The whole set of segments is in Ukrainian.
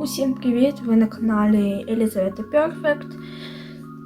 Усім привіт! Ви на каналі Елізавета Перфект.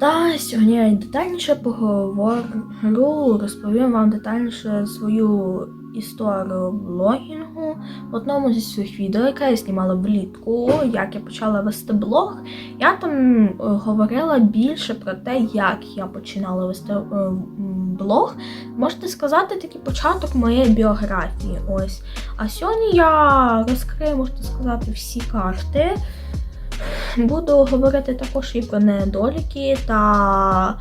Та сьогодні я детальніше поговорю, розповім вам детальніше свою історію блогінгу в одному зі своїх відео, яке я знімала влітку, як я почала вести блог. Я там говорила більше про те, як я починала вести е, блог. Можете сказати, такий початок моєї біографії. Ось. А сьогодні я розкрию, можна сказати, всі карти. Буду говорити також і про недоліки та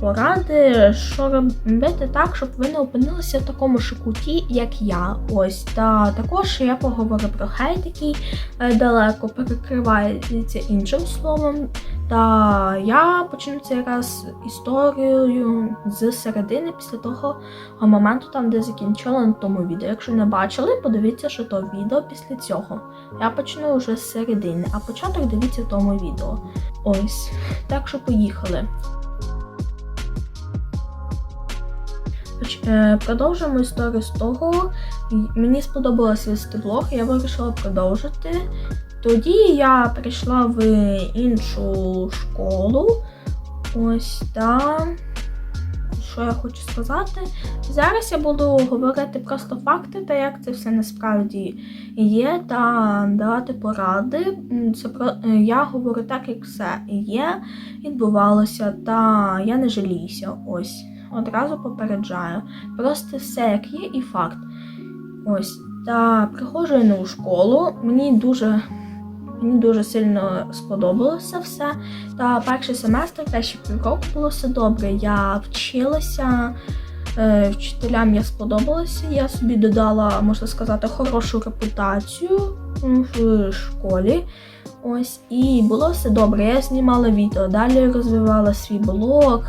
поради, що робити так, щоб ви не опинилися в такому ж куті, як я. Ось. Та також я поговорю про хейт, який е, далеко перекривається іншим словом. Та я почну цей раз історію з середини після того моменту, там де закінчила на тому відео. Якщо не бачили, подивіться, що то відео після цього. Я почну вже з середини, а початок дивіться в тому відео. Ось. Так що поїхали. Продовжуємо історію з того. Мені сподобалось вести блог, я вирішила продовжити. Тоді я прийшла в іншу школу. Ось та. Що я хочу сказати? Зараз я буду говорити просто факти та як це все насправді є, та давати поради. Це про е, я говорю так, як все є, відбувалося, та я не жаліюся. Ось одразу попереджаю. Просто все як є і факт. Ось. Та приходжу я нову школу. Мені дуже, мені дуже сильно сподобалося все. Та перший семестр, перші півроку було все добре. Я вчилася. е, Вчителям я сподобалася. Я собі додала, можна сказати, хорошу репутацію в школі. Ось, і було все добре. Я знімала відео, далі розвивала свій блог.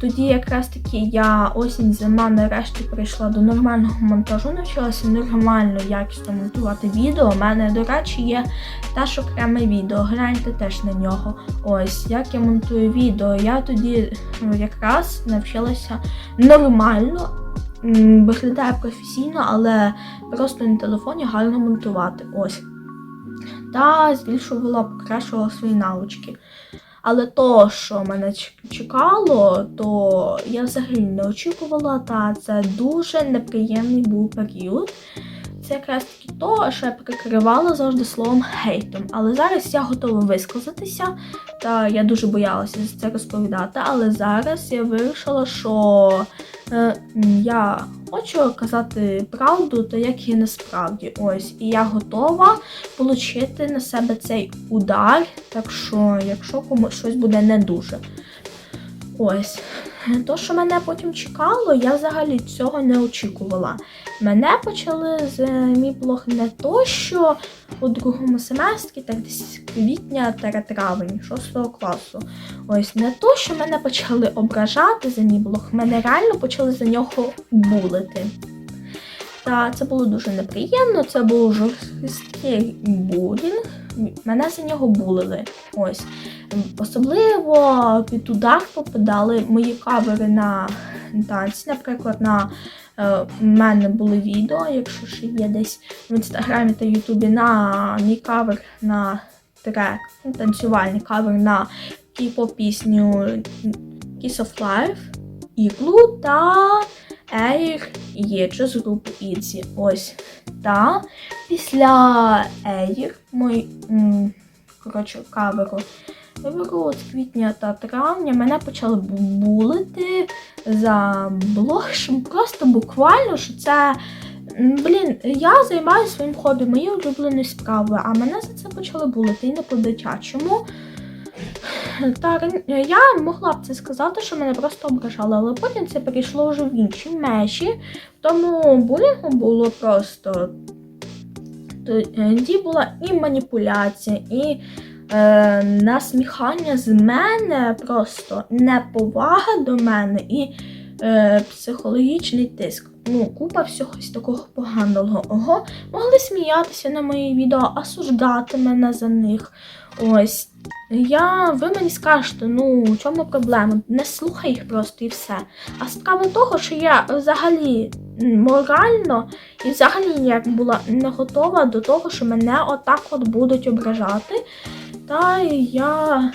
Тоді якраз таки я осінь зима нарешті прийшла до нормального монтажу, навчилася нормально якісно монтувати відео. У мене, до речі, є теж окреме відео. Гляньте теж на нього. Ось як я монтую відео. Я тоді ну, якраз навчилася нормально. Виглядає професійно, але просто на телефоні гарно монтувати. Ось. Та збільшувала, покращувала свої навички. Але то, що мене чекало, то я взагалі не очікувала, та це дуже неприємний був період. Це якраз таки то, що я прикривала завжди словом хейтом. Але зараз я готова висказатися, та я дуже боялася за це розповідати. Але зараз я вирішила, що е, я хочу казати правду, та як є насправді. Ось, і я готова отримати на себе цей удар. Так що, якщо комусь щось буде не дуже. Ось. То, що мене потім чекало, я взагалі цього не очікувала. Мене почали з мій блог не то, що у другому семестрі, так десь квітня травень 6 класу. Ось не то, що мене почали ображати за мій блог, мене реально почали за нього булити. Та це було дуже неприємно, це був жорсткий булінг. Мене за нього булили. Ось. Особливо під удар попадали мої кавери на танці. Наприклад, на е, в мене були відео, якщо ще є десь в інстаграмі та Ютубі, на мій кавер на трек, ну, танцювальний кавер на кіпо пісню Kiss of Life, Іглу та Air Єчо з групи Ітзі. Ось. Та після Air, мой коротше, каверу, вибору з квітня та травня мене почали булити за блог, просто буквально, що це. Блін, я займаюся своїм хобі, моєю улюбленою справою, а мене за це почали булити і не по-дитячому. Та я могла б це сказати, що мене просто ображали, але потім це перейшло вже в інші межі. Тому булінгу було просто тоді була і маніпуляція, і е, насміхання з мене, просто неповага до мене і е, психологічний тиск. ну, купа всього такого поганого. Ого, могли сміятися на мої відео, осуждати мене за них. Ось. Я, ви мені скажете, ну в чому проблема? Не слухай їх просто і все. А справа того, що я взагалі морально і взагалі ніяк була не готова до того, що мене отак от будуть ображати. Та я.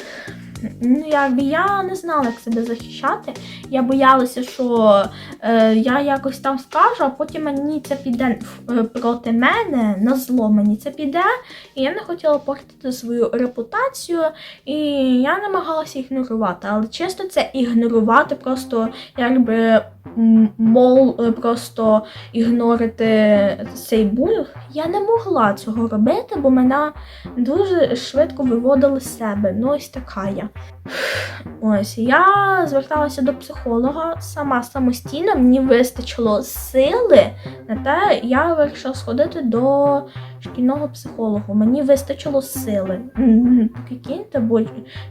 Ну, якби я не знала, як себе захищати. Я боялася, що е, я якось там скажу, а потім мені це піде е, проти мене, на зло мені це піде. І я не хотіла портити свою репутацію, і я намагалася ігнорувати. Але чисто це ігнорувати, просто якби мол, е, просто ігнорити цей буль. Я не могла цього робити, бо мене дуже швидко виводили з себе. Ну, ось така я. Ось я зверталася до психолога сама самостійно. Мені вистачило сили на те, я вирішила сходити до шкільного психолога. Мені вистачило сили. Прикиньте, бо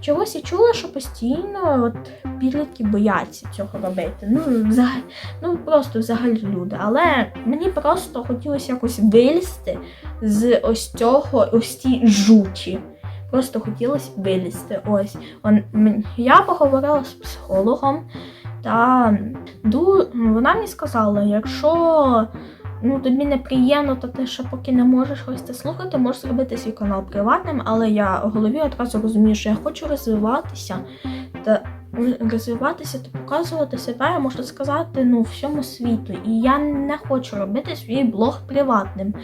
чогось я чула, що постійно от підлітки бояться цього робити. Ну, взагалі, ну просто взагалі люди. Але мені просто хотілося якось вилізти з ось цього, ось ці жуті. Просто хотілося вилізти. Ось. Я поговорила з психологом, та вона мені сказала, якщо ну, тобі неприємно, то ти ще поки не можеш ось це слухати, можеш зробити свій канал приватним, але я в голові одразу розумію, що я хочу розвиватися та розвиватися та показувати себе, можна сказати, ну, всьому світу. І я не хочу робити свій блог приватним.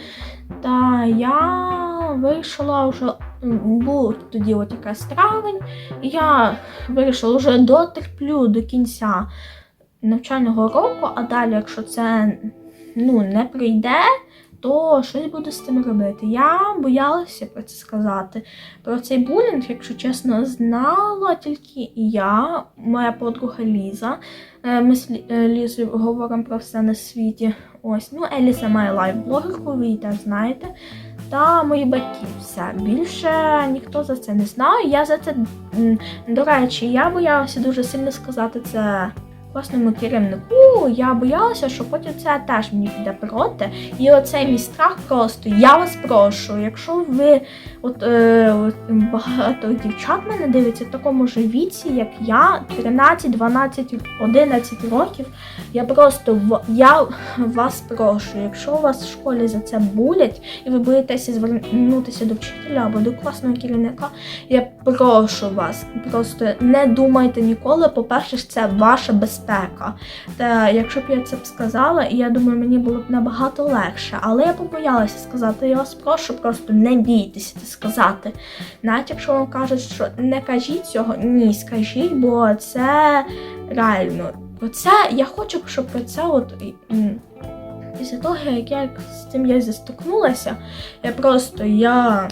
Та я вирішила вже був тоді от якраз травень, я вирішила вже дотерплю до кінця навчального року, а далі, якщо це ну, не прийде, то щось буду з цим робити. Я боялася про це сказати. Про цей булінг, якщо чесно, знала тільки я, моя подруга Ліза. Е, Ми з е, Лізою говоримо про все на світі. Ось, ну, Еліса має лайв-блогерку, ви її теж знаєте. Та мої батьки все. Більше ніхто за це не знає. Я за це, до речі, я боялася дуже сильно сказати це власному керівнику. Я боялася, що потім це теж мені піде проти. І оцей мій страх просто я вас прошу, якщо ви от, е, багато дівчат мене дивиться в такому ж віці, як я, 13, 12, 11 років. Я просто в- я вас прошу, якщо у вас в школі за це булять, і ви боїтеся звернутися до вчителя або до класного керівника, я прошу вас, просто не думайте ніколи. По-перше, це ваша безпека. Та якщо б я це б сказала, і я думаю, мені було б набагато легше. Але я побоялася сказати, я вас прошу, просто не бійтеся сказати. Навіть якщо вам кажуть, що не кажіть цього, ні, скажіть, бо це реально. Оце я хочу, щоб про це от. Після того, як я з цим я зістикнулася, я просто я.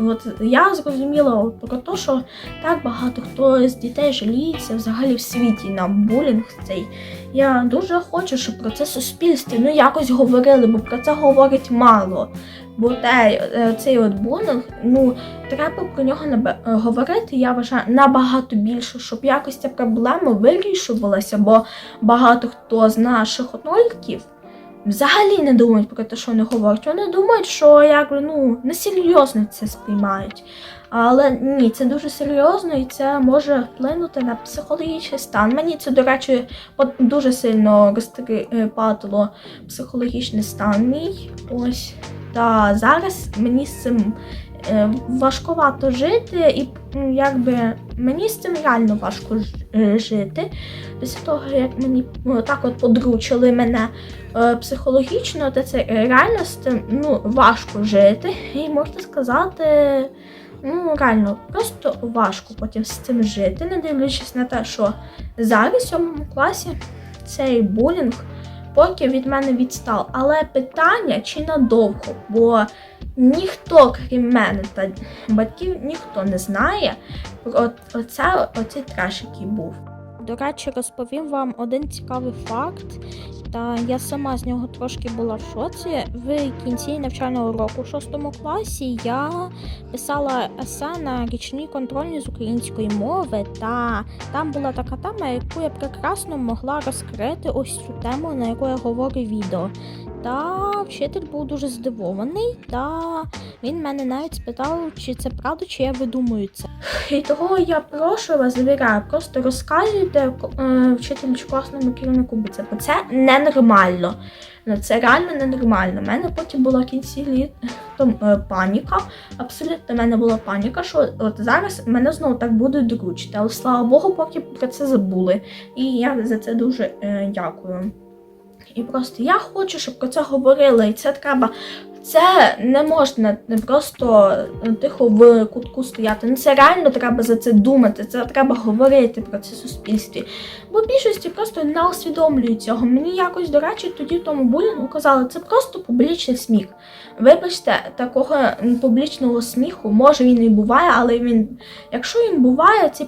От я зрозуміла про те, що так багато хто з дітей жаліється взагалі в світі на булінг цей. Я дуже хочу, щоб про це суспільстві ну якось говорили, бо про це говорить мало. Бо те, е, цей от булінг, ну треба про нього е, говорити, я вважаю, набагато більше, щоб якось ця проблема вирішувалася, бо багато хто з наших однолітків взагалі не думають про те, що вони говорять. Вони думають, що якби ну несерйозно це сприймають. Але ні, це дуже серйозно і це може вплинути на психологічний стан. Мені це, до речі, дуже сильно розтрипатило психологічний стан мій. Ось. Та зараз мені з цим е, важкувато жити, і якби мені з цим реально важко е, жити. Після того, як мені ну, так от подручили мене е, психологічно, то це реально з цим ну, важко жити. І можна сказати, ну реально просто важко потім з цим жити, не дивлячись на те, що зараз в сьомому класі цей булінг поки від мене відстав. Але питання чи надовго, бо ніхто, крім мене та батьків, ніхто не знає про оце, оцей треш, який був. До речі, розповім вам один цікавий факт. Та я сама з нього трошки була в шоці. В кінці навчального року, в шостому класі, я писала есе на річній контрольні з української мови, та там була така тема, яку я прекрасно могла розкрити ось цю тему, на яку я говорю відео. Та вчитель був дуже здивований, та він мене навіть спитав, чи це правда, чи я видумую це. І того я прошу вас, завіряю, просто розказуйте е, вчителю чи класному керівнику, бо це, бо це ненормально. Ну, Це реально ненормально. У мене потім була кінці літом е, паніка. Абсолютно в мене була паніка, що от зараз мене знову так будуть дручити. Але слава Богу, поки про це забули. І я за це дуже е, дякую. І просто я хочу, щоб про це говорили, і це треба. Це не можна не просто е, тихо в кутку стояти. Ну це реально треба за це думати. Це треба говорити про це суспільстві. Бо більшості просто не усвідомлюють цього. Мені якось, до речі, тоді в тому булінгу казали, це просто публічний сміх. Вибачте, такого публічного сміху, може він і буває, але він, якщо він буває, цей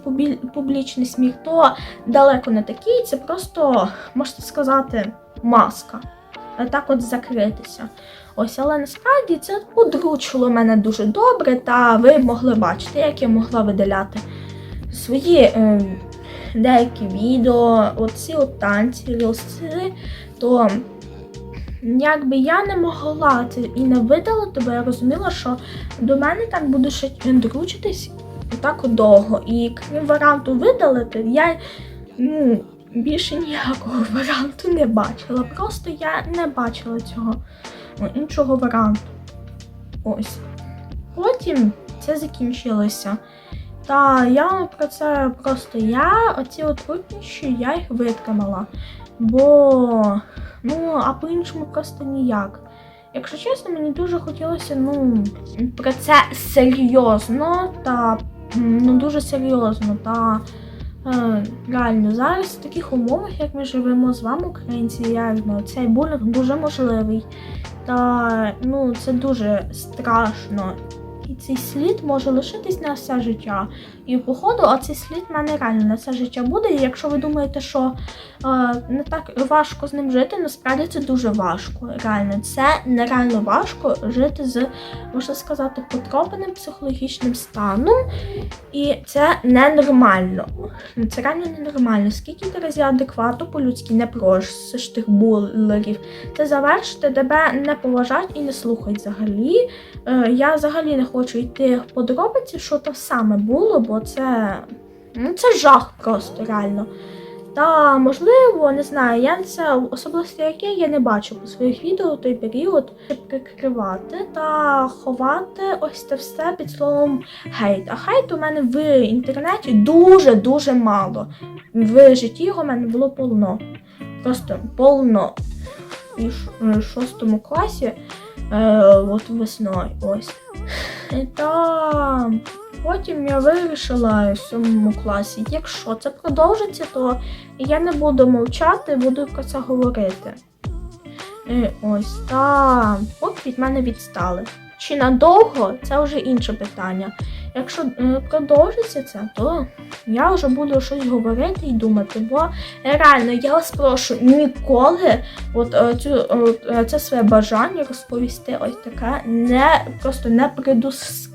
публічний сміх, то далеко не такий. Це просто можна сказати маска. А Так от закритися. Ось, але насправді це подручило мене дуже добре, та ви могли бачити, як я могла видаляти свої е, деякі відео, оці от танці, рілси, то якби я не могла це і не видалити, бо я розуміла, що до мене так буде ще дручитись так довго. І крім варіанту видалити, я ну, більше ніякого варіанту не бачила. Просто я не бачила цього ну, іншого варіанту. Ось. Потім це закінчилося. Та я вам про це просто я оці от труднощі, я їх витримала. Бо, ну, а по-іншому просто ніяк. Якщо чесно, мені дуже хотілося, ну, про це серйозно та ну, дуже серйозно та реально зараз в таких умовах, як ми живемо з вами, українці, реально цей булінг дуже можливий. Та ну це дуже страшно. І цей слід може лишитись на все життя. І походу, оцей слід в мене реально на все життя буде. І якщо ви думаєте, що е, не так важко з ним жити, насправді це дуже важко. Реально, це нереально важко жити з, можна сказати, потропленим психологічним станом. І це ненормально. Це реально ненормально. Скільки ти разів адекватно по-людськи не просиш тих булерів, це завершити, тебе не поважають і не слухають взагалі. Е, я взагалі не хочу йти в подробиці, що то саме було, бо це, ну, це жах просто реально. Та можливо, не знаю, я це особисто яке я не бачу по своїх відео той період щоб прикривати та ховати ось це все під словом хейт. А хейт у мене в інтернеті дуже дуже мало. В житті його в мене було повно. Просто повно. І в шостому класі, е, от весною, ось. Та потім я вирішила в сьомому класі, якщо це продовжиться, то я не буду мовчати, буду про це говорити. І ось та поки від мене відстали. Чи надовго це вже інше питання. Якщо е, продовжиться це, то я вже буду щось говорити і думати. Бо реально я вас прошу ніколи от е, цю от, е, це своє бажання розповісти ось таке, не просто не придус,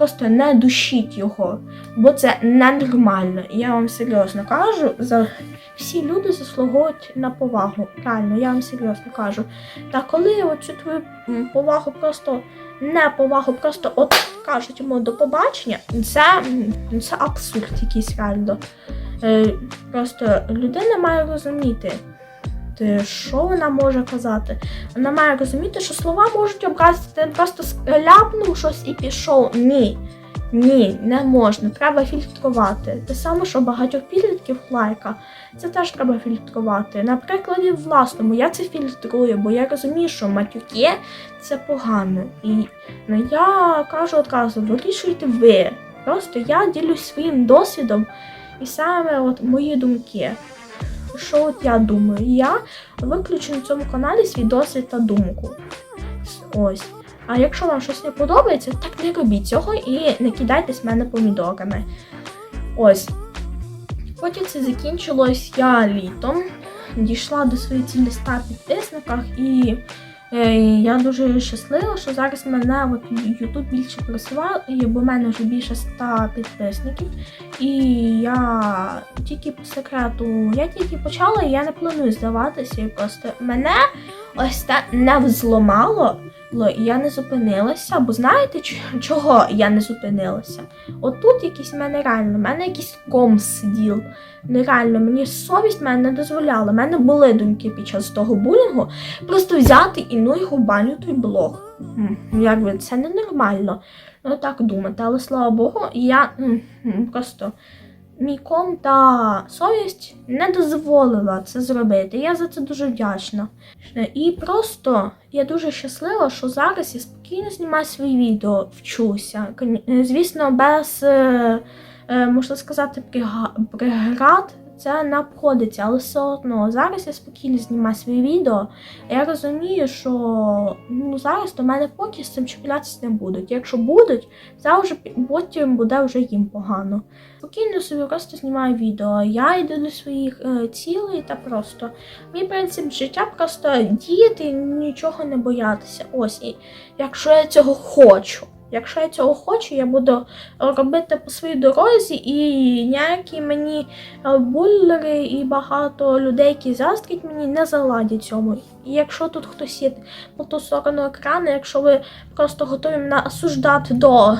просто не душіть його, бо це ненормально. Я вам серйозно кажу, за всі люди заслуговують на повагу. Реально, я вам серйозно кажу. Та коли оцю твою повагу просто не повагу, просто от кажуть йому до побачення, це, це абсурд якийсь реально. Е, просто людина має розуміти, те, що вона може казати. Вона має розуміти, що слова можуть образити. Ти просто ляпнув щось і пішов. Ні. Ні, не можна. Треба фільтрувати. Те саме, що багатьох підлітків лайка. Це теж треба фільтрувати. На прикладі власному я це фільтрую, бо я розумію, що матюки це погано. І ну, я кажу одразу, вирішуйте ви. Просто я ділюсь своїм досвідом і саме от мої думки. Що от я думаю? Я виключу на цьому каналі свій досвід та думку. Ось. А якщо вам щось не подобається, так не робіть цього і не кидайтесь мене помідорами. Ось. Потім це закінчилось я літом. дійшла до своєї цілі 100 підписниках і е, я дуже щаслива, що зараз мене от YouTube більше просуває, бо в мене вже більше 100 підписників. І я тільки по секрету, я тільки почала, і я не планую здаватися. І просто мене ось це не взломало. І я не зупинилася, бо знаєте, чого я не зупинилася? От тут якийсь в мене реально, в мене якийсь ком сидів. Нереально, мені совість мене не дозволяла. У мене були думки під час того булінгу просто взяти і ну його баню той блог. М, Якби це ненормально. Ну так думати, але слава Богу, я просто мій ком та совість не дозволила це зробити. Я за це дуже вдячна. І просто я дуже щаслива, що зараз я спокійно знімаю свої відео, вчуся. Звісно, без, е, е, можна сказати, преград це не обходиться, але все одно зараз я спокійно знімаю свої відео. Я розумію, що ну, зараз до мене поки з цим чіплятися не будуть. Якщо будуть, це вже потім буде вже їм погано. Спокійно собі просто знімаю відео. Я йду до своїх е, цілей та просто мій принцип життя просто діяти і нічого не боятися. Ось і якщо я цього хочу. Якщо я цього хочу, я буду робити по своїй дорозі, і ніякі мені е, буллери і багато людей, які заздрять мені, не заладять цьому. І якщо тут хтось є по ту сторону екрану, якщо ви просто готові мене осуждати до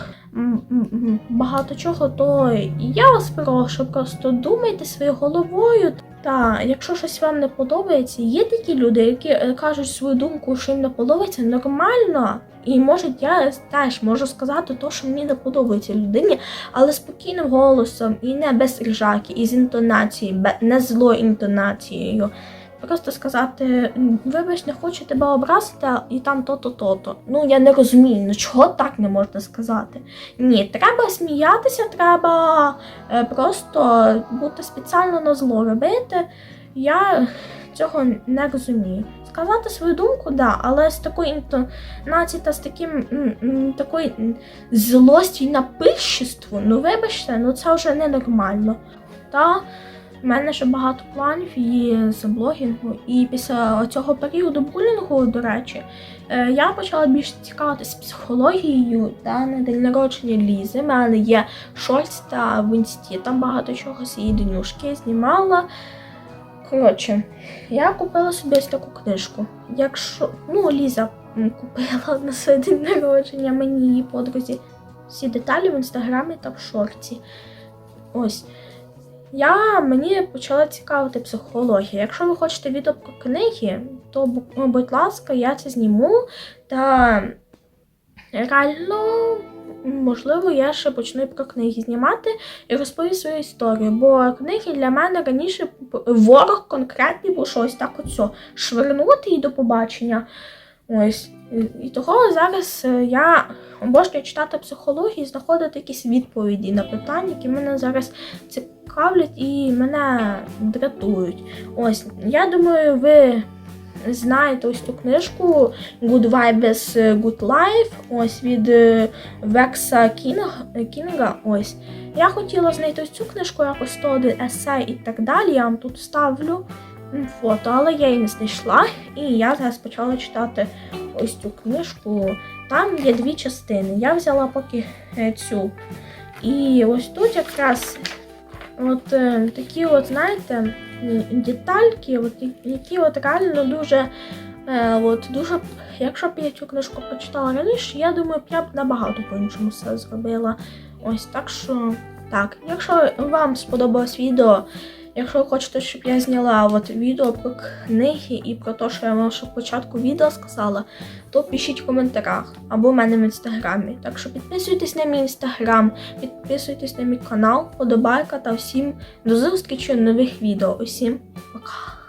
багато чого, то я вас прошу, просто думайте своєю головою. Та якщо щось вам не подобається, є такі люди, які е, кажуть свою думку, що їм не подобається, нормально. І може я теж можу сказати те, що мені не подобається людині, але спокійним голосом і не без ржаки, і з інтонації, бе- не злою інтонацією. Просто сказати, вибач, не хочу тебе образити, і там то-то, то-то. Ну я не розумію, ну чого так не можна сказати? Ні, треба сміятися, треба е, просто бути спеціально на зло робити. Я цього не розумію. Сказати свою думку, да, але з такою інтонацією та з таким такою м, злостю і напильществу, ну вибачте, ну це вже ненормально. Та в мене ще багато планів і з блогінгу. І після цього періоду булінгу, до речі, е, я почала більше цікавитися психологією та на день народження Лізи. У мене є шортс та в інсті. Там багато чого з її денюшки знімала. Коротше, я купила собі ось таку книжку. Якщо ну, Ліза купила на свій день народження мені її подрузі. Всі деталі в інстаграмі та в шорті. Ось. Я мені почала цікавити психологія. Якщо ви хочете відео про книги, то ну, будь ласка, я це зніму. Та реально, можливо, я ще почну про книги знімати і розповім свою історію. Бо книги для мене раніше ворог конкретний був щось так оцю швирнути і до побачення. Ось. І- І того зараз е, я обожнюю читати психологію знаходити якісь відповіді на питання, які мене зараз цікавлять і мене дратують. Ось, я думаю, ви знаєте ось цю книжку Good Vibes Good Life, ось від е, Векса Кінга. Ось. Я хотіла знайти ось цю книжку, якось 101 есе і так далі. Я вам тут ставлю фото, але я її не знайшла. І я зараз почала читати ось цю книжку. Там є дві частини. Я взяла поки е, цю. І ось тут якраз от е, такі, от, знаєте, детальки, от, які от реально дуже. Е, от, дуже, якщо б я цю книжку почитала раніше, я думаю, я б набагато по-іншому все зробила. Ось так що так. Якщо вам сподобалось відео, якщо ви хочете, щоб я зняла от відео про книги і про те, що я вам ще в початку відео сказала, то пишіть в коментарях або в мене в інстаграмі. Так що підписуйтесь на мій інстаграм, підписуйтесь на мій канал, подобайка та всім до зустрічі нових відео. Усім пока!